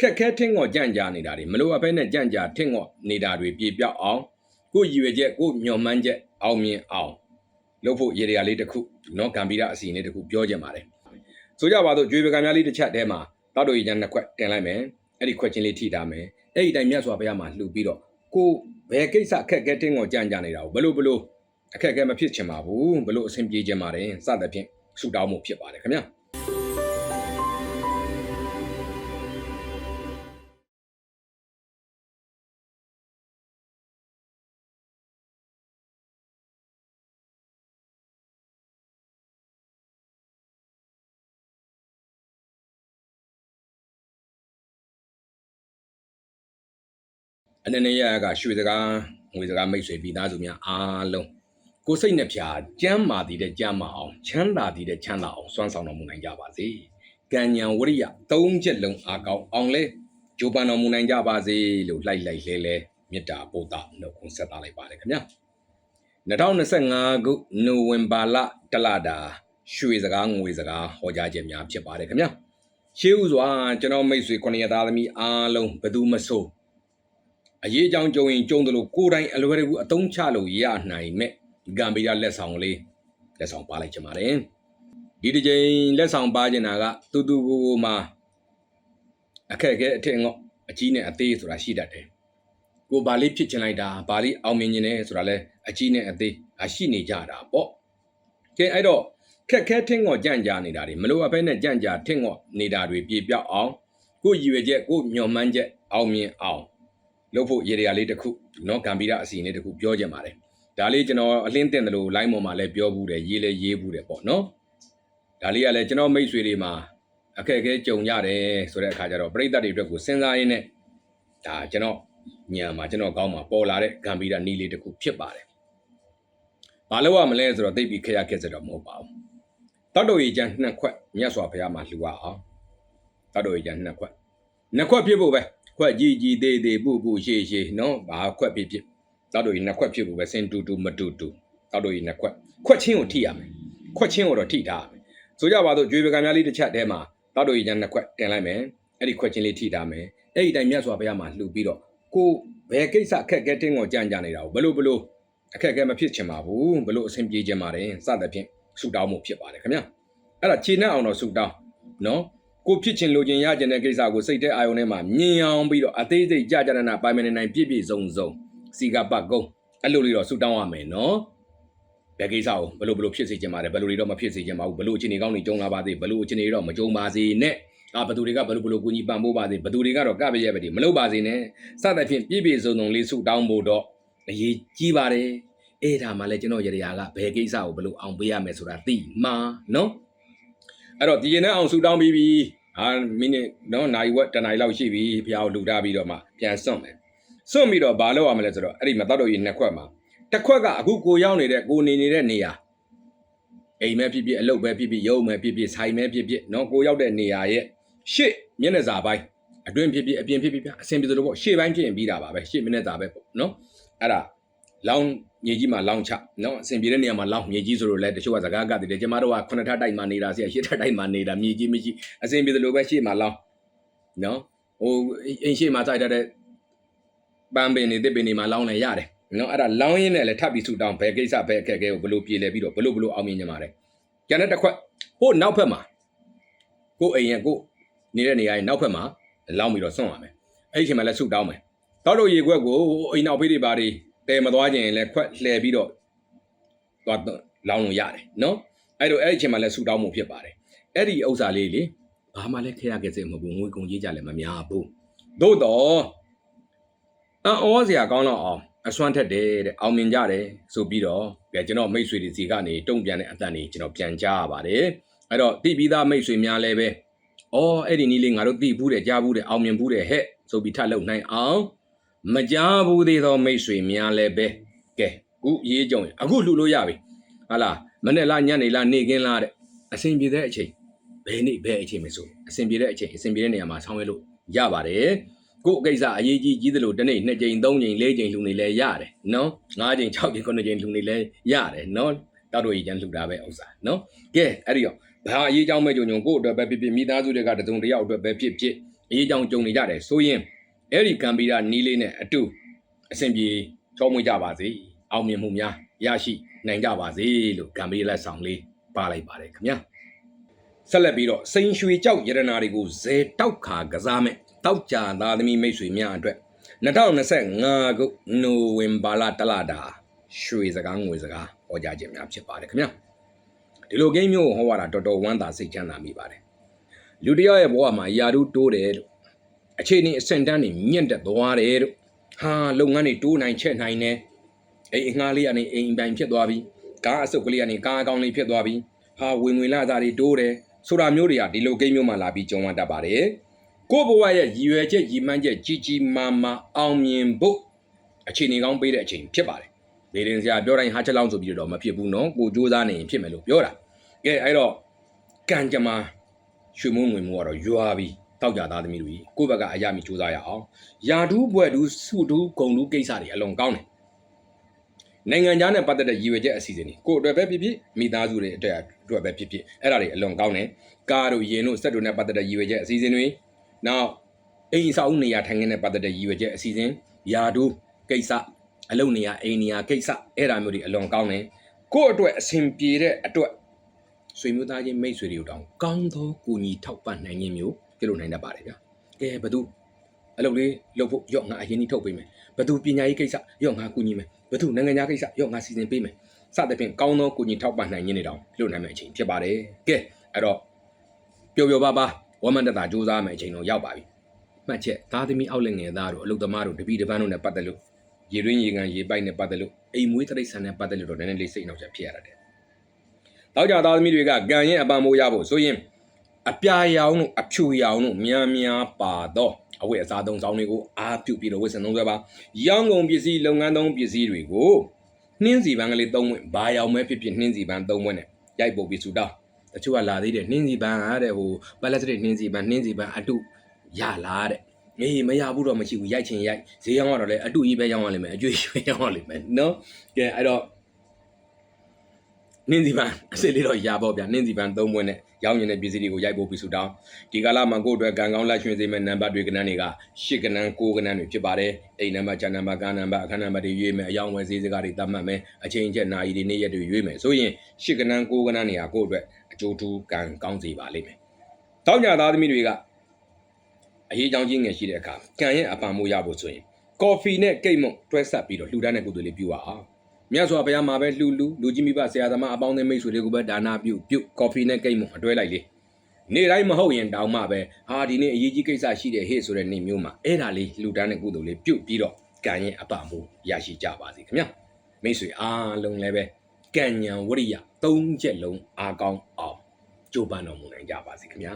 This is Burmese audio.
ခက်ခဲထင်းငေါ်ကြံ့ကြာနေတာတွေမလိုအပ်ဘဲနဲ့ကြံ့ကြာထင်းငေါ်နေတာတွေပြေပြောက်အောင်ကိုရည်ရွယ်ချက်ကိုညှော်မှန်းချက်အောင်မြင်အောင်လုပ်ဖို့ရေရာလေးတစ်ခုနော်ဂမ်ဘီရာအစီအစဉ်လေးတစ်ခုပြောချင်ပါတယ်ဆိုကြပါတော့ကြွေပကံများလေးတစ်ချက်တည်းမှာတောက်တော်ရည်ချမ်းနှစ်ခွက်တင်လိုက်မယ်အဲ့ဒီခွက်ချင်းလေးထိထားမယ်အဲ့ဒီတိုင်မြတ်စွာဘုရားမှာလှူပြီးတော့ကိုဘယ်ကိစ္စအခက်ခဲထင်းငေါ်ကြံ့ကြာနေတာကိုဘလို့ဘလို့အခက်အခဲမဖြစ်ချင်ပါဘူးဘလို့အဆင်ပြေချင်ပါတယ်စသဖြင့်ဆူတောင်းမှုဖြစ်ပါတယ်ခင်ဗျာ အနေနဲ့ရကရွှေစကားငွေစကားမိတ်ဆွေပြီးသားစုများအားလုံးကိုယ်စိတ်နှပြကြမ်းမာတည်တဲ့ကြမ်းမာအောင်ချမ်းသာတည်တဲ့ချမ်းသာအောင်စွမ်းဆောင်တော်မူနိုင်ကြပါစေ။ကံဉဏ်ဝရိယသုံးချက်လုံးအားကောင်းအောင်လဲဂျိုပန်တော်မူနိုင်ကြပါစေလို့လိုက်လိုက်လဲလဲမေတ္တာပို့တာနှုတ်ခွန်းဆက်သလိုက်ပါတယ်ခင်ဗျာ။2025ခုနိုဝင်ဘာလတလတာရွှေစကားငွေစကားဟောကြားခြင်းများဖြစ်ပါတယ်ခင်ဗျာ။ရှေးဥစွာကျွန်တော်မိတ်ဆွေခொနရသားသမီးအားလုံးဘယ်သူမဆို အရေးအကြောင်းကြုံရင်ကြုံတယ်လို့ကိုယ်တိုင်အလွယ်တကူအသုံးချလို့ရနိုင်မဲ့ဂမ်ဘီယာလက်ဆောင်လေးလက်ဆောင်ပါလိုက်ချင်ပါတယ်ဒီတစ်ချိန်လက်ဆောင်ပါချင်တာကတူတူကိုကိုမှာအခက်အခဲအထင်ငေါ့အကြီးနဲ့အသေးဆိုတာရှိတတ်တယ်ကိုဘာလေးဖြစ်ချင်လိုက်တာဘာလေးအောင်မြင်နေတယ်ဆိုတာလဲအကြီးနဲ့အသေးအရှိနေကြတာပေါ့ကဲအဲ့တော့ခက်ခဲထင်းငေါ့ကြံ့ကြာနေတာတွေမလိုအပ်ဘဲနဲ့ကြံ့ကြာထင်းငေါ့နေတာတွေပြေပြောက်အောင်ကိုရည်ရွယ်ချက်ကိုညှော်မှန်းချက်အောင်မြင်အောင် လုပ်ဖို့ရေရာလေးတစ်ခုနော်ဂမ်ဘီရာအစီအစဉ်လေးတစ်ခုပြောချင်ပါတယ်ဒါလေးကျွန်တော်အလင်းတင်တယ်လို့ line ပေါ်မှာလည်းပြောဘူးတယ်ရေးလည်းရေးဘူးတယ်ပေါ့နော်ဒါလေးကလည်းကျွန်တော်မိတ်ဆွေတွေမှာအခက်အခဲကြုံရတယ်ဆိုတဲ့အခါကျတော့ပြိဿတွေအတွက်ကိုစဉ်းစားရင်းနဲ့ဒါကျွန်တော်ညံမှာကျွန်တော်ကောင်းမှာပေါ်လာတဲ့ဂမ်ဘီရာနီးလေးတစ်ခုဖြစ်ပါတယ်ဘာလို့ရမလဲဆိုတော့သိပြီးခရခက်စတော့မဟုတ်ပါဘူးတောက်တော်ရီကျန်နှစ်ခွက်မြတ်စွာဘုရားမှာလှူရအောင်တောက်တော်ရီကျန်နှစ်ခွက်နှစ်ခွက်ဖြစ်ဖို့ပဲ ခွက်ကြီးကြီးသေးသေးပူပူရှေ့ရှေ့နော်ဘာခွက်ဖြစ်ဖြစ်တောက်တို့ကြီးနှစ်ခွက်ဖြစ်ဖို့ပဲစင်တူတူမတူတူတောက်တို့ကြီးနှစ်ခွက်ခွက်ချင်းကိုထိရမယ်ခွက်ချင်းကိုတော့ထိထားရမယ်ဆိုကြပါတော့ကြွေပကံများလေးတစ်ချက်တည်းမှာတောက်တို့ကြီးကျန်နှစ်ခွက်တင်လိုက်မယ်အဲ့ဒီခွက်ချင်းလေးထိထားမယ်အဲ့ဒီတိုင်မြတ်စွာဘုရားမှာလှူပြီးတော့ကိုဘယ်ကိစ္စအခက်အခဲတင်းကိုကြံ့ကြနေတာကိုဘလို့ဘလို့အခက်အခဲမဖြစ်ချင်ပါဘူးဘလို့အဆင်ပြေချင်ပါတယ်စသဖြင့်ဆူတောင်းမှုဖြစ်ပါတယ်ခင်ဗျအဲ့ဒါခြေနဲ့အောင်တော့ဆူတောင်းနော် ကိုဖြစ်ချင်လိုချင်ရချင်တဲ့ကိစ္စကိုစိတ်ထဲအာရုံထဲမှာမြင်အောင်ပြီးတော့အသေးစိတ်ကြကြနနာပိုင်မနေနိုင်ပြည့်ပြည့်စုံစုံစီကပတ်ကုန်းအဲ့လိုလေးတော့ဆူတောင်းရမယ်နော်ဘယ်ကိစ္စကိုဘယ်လိုဘယ်လိုဖြစ်စေချင်ပါတယ်ဘယ်လိုတွေတော့မဖြစ်စေချင်ပါဘူးဘယ်လိုအခြေအနေကောင်းတွေကြုံလာပါသေးဘယ်လိုအခြေအနေတွေတော့မကြုံပါစေနဲ့အာဘယ်သူတွေကဘယ်လိုဘယ်လိုကူညီပံ့ပိုးပါစေဘယ်သူတွေကတော့ကပ်ပြရဲ့ပဲဒီမလုပ်ပါစေနဲ့စသဖြင့်ပြည့်ပြည့်စုံစုံလေးဆူတောင်းဖို့တော့အရေးကြီးပါတယ်အဲ့ဒါမှလည်းကျွန်တော်ရရကဘယ်ကိစ္စကိုဘယ်လိုအောင်ပေးရမယ်ဆိုတာသိမှာနော်အဲ့တော့ဒီရင်နဲ့အောင်ဆူတောင်းပြီးပြီ ဟာမိနစ်နော်နိုင်ဝက်တနိုင်လောက်ရှိပြီဖျားကိုလူထားပြီးတော့မှပြန်စွန့်မယ်စွန့်ပြီးတော့ဘာလုပ်ရမလဲဆိုတော့အဲ့ဒီမတော်တော်ကြီးနှစ်ခွက်မှာတစ်ခွက်ကအခုကိုရောက်နေတဲ့ကိုနေနေတဲ့နေရာအိမ်မဲဖြစ်ဖြစ်အလုပ်ပဲဖြစ်ဖြစ်ရုံမဲဖြစ်ဖြစ်ဆိုင်မဲဖြစ်ဖြစ်နော်ကိုရောက်တဲ့နေရာရဲ့ရှေ့မျက်နှာစာပိုင်းအတွင်းဖြစ်ဖြစ်အပြင်ဖြစ်ဖြစ်ဗျအဆင်ပြေသလိုပေါ့ရှေ့ပိုင်းဖြစ်ရင်ပြီးတာပါပဲရှေ့မျက်နှာစာပဲပေါ့နော်အဲ့ဒါလောင်း မြေကြီးမှာလောင်းချနော်အဆင်ပြေတဲ့နေရာမှာလောင်းမြေကြီးဆိုတော့လဲတချို့ကစကားကတည်တယ်ကျမတို့ကခုနှစ်ထပ်တိုက်မှာနေတာဆရာရှစ်ထပ်တိုက်မှာနေတာမြေကြီးမရှိအဆင်ပြေသလိုပဲရှေ့မှာလောင်းနော်ဟိုအင်းရှေ့မှာစိုက်ထားတဲ့ပန်းပင်တွေတစ်ပင်တွေမှာလောင်းလဲရတယ်နော်အဲ့ဒါလောင်းရင်းနဲ့လည်းထပ်ပြီးဆူတောင်းဘယ်ကိစ္စဘယ်အခက်အခဲကိုဘလို့ပြေလဲပြီးတော့ဘလို့ဘလို့အောင်မြင်ကြမှာလဲကျန်တဲ့တစ်ခွက်ဟိုနောက်ဖက်မှာကိုယ်အိမ်ရဲ့ကိုယ်နေတဲ့နေရာရဲ့နောက်ဖက်မှာလောင်းပြီးတော့စွန့်ရမယ်အဲ့ဒီအချိန်မှာလည်းဆူတောင်းမယ်တောက်တော့ရေခွက်ကိုအိမ်နောက်ဖေးတွေပါတွေ တဲမသွားခြင်းလည်းခွက်လှည့်ပြီးတော့သွားလောင်းလို့ရတယ်နော်အဲ့တော့အဲ့ဒီအချိန်မှာလည်းဆူတောင်းမှုဖြစ်ပါတယ်အဲ့ဒီဥစ္စာလေးလေဘာမှလည်းခရခဲ့စေမဟုတ်ဘူးငွေကုန်ကြီးကြလည်းမများဘူးသို့တော့အံ့ဩစရာကောင်းတော့အောင်အစွမ်းထက်တယ်တဲ့အောင်မြင်ကြတယ်ဆိုပြီးတော့ကြကျွန်တော်မိတ်ဆွေတွေစီကနေတုံ့ပြန်တဲ့အတန်တွေကျွန်တော်ပြန်ကြားရပါတယ်အဲ့တော့တိပြီးသားမိတ်ဆွေများလည်းပဲအော်အဲ့ဒီနီးလေးငါတို့သိဘူးတယ်ကြားဘူးတယ်အောင်မြင်ဘူးတယ်ဟဲ့ဆိုပြီးထပ်လုပ်နိုင်အောင် မကြားဘူးသေးသောမိတ်ဆွေများလည်းပဲကဲခုရေးကြုံရင်အခုလှူလို့ရပြီဟာလားမနေ့လားညနေလားနေ့ခင်းလားတဲ့အဆင်ပြေတဲ့အချိန်ဘယ်နေ့ဘယ်အချိန်မဆိုအဆင်ပြေတဲ့အချိန်အဆင်ပြေတဲ့နေရာမှာဆောင်းရွက်လို့ရပါတယ်ကို့အကိစ္စအရေးကြီးကြီးသလိုတစ်နေ့နှစ်ကြိမ်သုံးကြိမ်လေးကြိမ်လှူနေလဲရတယ်နော်ငါးကြိမ်၆ကြိမ်ခုနှစ်ကြိမ်လှူနေလဲရတယ်နော်တောက်တို့ကြီးကျန်လှူတာပဲဥစ္စာနော်ကဲအဲ့ဒီတော့ဘာအရေးကြောင်းမဲ့ကြုံကြုံကို့အတွက်ပဲဖြစ်ဖြစ်မိသားစုတွေကတစုံတစ်ယောက်အတွက်ပဲဖြစ်ဖြစ်အရေးကြောင်းကြုံနေကြတယ်ဆိုရင် အဲ့ဒီကံပီရာနီးလေးနဲ့အတူအဆင်ပြေချောမွေ့ကြပါစေအောင်မြင်မှုများရရှိနိုင်ကြပါစေလို့ကံပီလက်ဆောင်လေးပါလိုက်ပါတယ်ခင်ဗျာဆက်လက်ပြီးတော့စိန်ရွှေကြောက်ရတနာတွေကိုဇဲတောက်ခါကစားမဲ့တောက်ကြသားသမီးမိတ်ဆွေများအတွက်2025ခုနိုဝင်ဘာလတလတာရွှေစကားငွေစကားဟောကြားခြင်းများဖြစ်ပါတယ်ခင်ဗျာဒီလိုကိန်းမျိုးကိုဟောရတာတော်တော်ဝမ်းသာစိတ်ချမ်းသာမိပါတယ်လူတစ်ယောက်ရဲ့ဘဝမှာယာရုတိုးတယ်လို့ အခြေအနေအဆင့်တန်းတွေမြင့်တက်သွားတယ်လို့ဟာလုပ်ငန်းတွေတိုးနိုင်ချက်နိုင်တယ်အိမ်အငှားလေးကနေအိမ်ပိုင်ဖြစ်သွားပြီကားအစုပ်ကလေးကနေကားအကောင်လေးဖြစ်သွားပြီဟာဝင်ဝင်လာစားတွေတိုးတယ်ဆိုတာမျိုးတွေကဒီလိုကိန်းမျိုးမှလာပြီးကြုံရတတ်ပါတယ်ကိုယ့်ဘဝရဲ့ရည်ရွယ်ချက်ရည်မှန်းချက်ကြီးကြီးမားမားအောင်မြင်ဖို့အခြေအနေကောင်းပေးတဲ့အချိန်ဖြစ်ပါတယ်လေရင်စရာပြောတိုင်းဟာချက်လောင်းဆိုပြီးတော့မဖြစ်ဘူးနော်ကိုစူးစမ်းနေရင်ဖြစ်မယ်လို့ပြောတာကဲအဲ့တော့ကံကြမ္မာရွှေမုံငွေမိုးကတော့ရွာပြီး တောက်ကြသားသမီးတို့ကြီးကိုယ့်ဘက်ကအရာမီစူးစမ်းရအောင်ယာဒူးဘွဲ့ဒူးစုဒူးဂုံဒူးကိစ္စတွေအလွန်ကောင်းတယ်နိုင်ငံခြားနဲ့ပတ်သက်တဲ့ရည်ရွယ်ချက်အစီအစဉ်တွေကိုယ့်အတွက်ပဲဖြစ်ဖြစ်မိသားစုတွေအတွက်အတွက်ပဲဖြစ်ဖြစ်အဲ့ဒါတွေအလွန်ကောင်းတယ်ကားတို့ရင်တို့စက်တို့နဲ့ပတ်သက်တဲ့ရည်ရွယ်ချက်အစီအစဉ်တွေနောက်အိမ်ဆောင်နေရာထိုင်ခင်းနဲ့ပတ်သက်တဲ့ရည်ရွယ်ချက်အစီအစဉ်ယာဒူးကိစ္စအလုပ်နေရာအိမ်နေရာကိစ္စအဲ့ဒါမျိုးတွေအလွန်ကောင်းတယ်ကိုယ့်အတွက်အဆင်ပြေတဲ့အတွက်ဆွေမျိုးသားချင်းမိတ်ဆွေတွေကိုတောင်ကောင်းသောကူညီထောက်ပံ့နိုင်ခြင်းမျိုး ပြုလုပ်နိုင်တတ်ပါတယ်ဗျာကဲဘသူအလုပ်လေးလုပ်ဖို့ရော့ငါအရင်ကြီးထုတ်ပေးမယ်ဘသူပညာရေးကိစ္စရော့ငါကူညီမယ်ဘသူနိုင်ငံခြားကိစ္စရော့ငါစီစဉ်ပေးမယ်စသဖြင့်ကောင်းသောကူညီထောက်ပံ့နိုင်ခြင်းတွေတောင်ပြုလုပ်နိုင်မယ့်အချိန်ဖြစ်ပါတယ်ကဲအဲ့တော့ပျော်ပျော်ပါပါဝမန်တတာစူးစမ်းမယ့်အချိန်တော့ရောက်ပါပြီမှတ်ချက်သားသမီးအောက်လက်ငယ်သားတို့အလုပ်သမားတို့တပည့်တပန်းတို့နဲ့ပတ်သက်လို့ရေရင်းရေကန်ရေပိုက်နဲ့ပတ်သက်လို့အိမ်မွေးတိရစ္ဆာန်နဲ့ပတ်သက်လို့တော့နည်းနည်းလေးစိတ်နှောက်ချက်ဖြစ်ရတာတဲ့တောက်ကြသားသမီးတွေကကံရဲ့အပံမိုးရဖို့ဆိုရင် အပြာရောင်တို့အဖြူရောင်တို့များများပါတော့အဝတ်အစားသုံးဆောင်တွေကိုအားပြုပြီးတော့ဝတ်ဆင်သုံးစွဲပါရောင်းကုန်ပစ္စည်းလုပ်ငန်းသုံးပစ္စည်းတွေကိုနှင်းစီပန်းကလေးသုံးဝင်ဘာရောင်မဲဖြစ်ဖြစ်နှင်းစီပန်းသုံးဝင်နဲ့ရိုက်ပုတ်ပြီးဆူတောင်းတချို့ကလာသေးတယ်နှင်းစီပန်းအားတဲ့ဟိုပလက်စတစ်နှင်းစီပန်းနှင်းစီပန်းအတုရလားတဲ့အေးမရဘူးတော့မရှိဘူးရိုက်ချင်ရိုက်ဈေးရောင်းကတော့လည်းအတူကြီးပဲရောင်းရလိမ့်မယ်အကျွေးရွှေရောင်းရလိမ့်မယ်နော်ကဲအဲ့တော့နင်းစီပန်းအစစ်လေးတော့ရပါဗျာနင်းစီပန်းသုံးပွင့်နဲ့ ရောင်းရင်တဲ့ပစ္စည်းတွေကိုရိုက်ဖို့ပြီးဆူတောင်းဒီကာလမှာကိုယ့်အတွက်ကံကောင်းလက်ရွှင်စေမဲ့နံပါတ်တွေကဏ္ဍတွေကရှစ်ကဏ္ဍကိုးကဏ္ဍတွေဖြစ်ပါတယ်အိမ်နံပါတ်ချန်နံပါတ်ကားနံပါတ်အခန်းနံပါတ်တွေရွေးမယ်အယောင်ဝယ်ဈေးစကားတွေသတ်မှတ်မယ်အချိန်ချက်နာရီတွေနေ့ရက်တွေရွေးမယ်ဆိုရင်ရှစ်ကဏ္ဍကိုးကဏ္ဍတွေကကိုယ့်အတွက်အကျိုးထူးကံကောင်းစေပါလိမ့်မယ်တောင်းကြသားသမီးတွေကအရေးကြောင်းချင်းငယ်ရှိတဲ့အခါကံရဲ့အပံမိုးရဖို့ဆိုရင်ကော်ဖီနဲ့ကိတ်မုံတွဲဆက်ပြီးတော့လှူဒန်းတဲ့ကုသိုလ်လေးပြုပါအောင် မြတ်စွာဘုရားမှာပဲလှူလူလူကြီးမိဘဆရာသမားအပေါင်းအသင်းမိတ်ဆွေတွေကိုပဲဒါနာပြုပြုကော်ဖီနဲ့ကိတ်မုံအတွဲလိုက်လေနေ့တိုင်းမဟုတ်ရင်တောင်းမှပဲဟာဒီနေ့အရေးကြီးကိစ္စရှိတယ်ဟေ့ဆိုတဲ့နေ့မျိုးမှာအဲ့ဒါလေးလှူဒန်းတဲ့ကုသိုလ်လေးပြုပြီးတော့ကံရဲ့အပံမိုးရရှိကြပါစေခင်ဗျမိတ်ဆွေအားလုံးလည်းပဲကံဉဏ်ဝရိယ၃ချက်လုံးအားကောင်းအောင်ကြိုးပမ်းတော်မူနိုင်ကြပါစေခင်ဗျာ